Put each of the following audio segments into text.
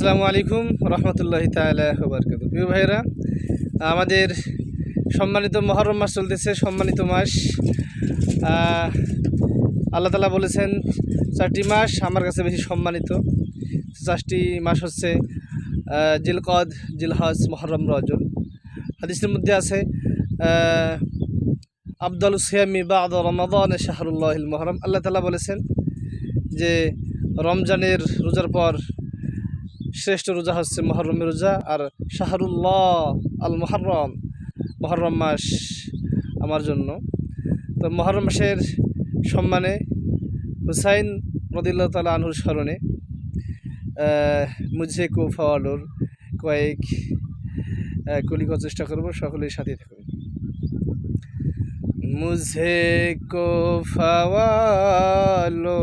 আসসালামু আলাইকুম রহমতুল্লাহ তালা বরকাত প্রিয় ভাইরা আমাদের সম্মানিত মহরম মাস চলতেছে, সম্মানিত মাস। আল্লাহ তালা বলেছেন, চারটি মাস আমার কাছে বেশি সম্মানিত। চারটি মাস হচ্ছে জিলকদ, জিলহজ, মহরম রজল হাদিসের মধ্যে আছে আবদুল সিয়ামি বা আদ রমাদান শাহরুল্লাহ মহরম। আল্লাহ তালা বলেছেন যে, রমজানের রোজার পর শ্রেষ্ঠ রোজা হচ্ছে মহরমের রোজা আর শাহরুল্লাহ আল মহরম মহরম মাস আমার জন্য। তো মহরম মাসের সম্মানে হুসাইন রদিল্লাহ তালা আনহুর স্মরণে মুঝে কো ফাওয়ালোর কয়েক আহ, কলি করার চেষ্টা করব সকলের সাথে থাকুন। মুঝে কো ফাওয়ালো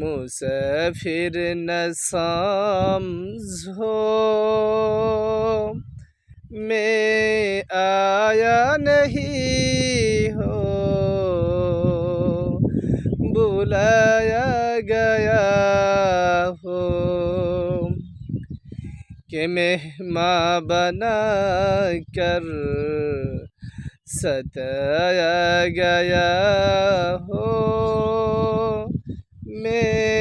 मुसाफिर न समझो मैं आया नहीं हो बुलाया गया हो कि मेहमा बना कर सताया गया हो man.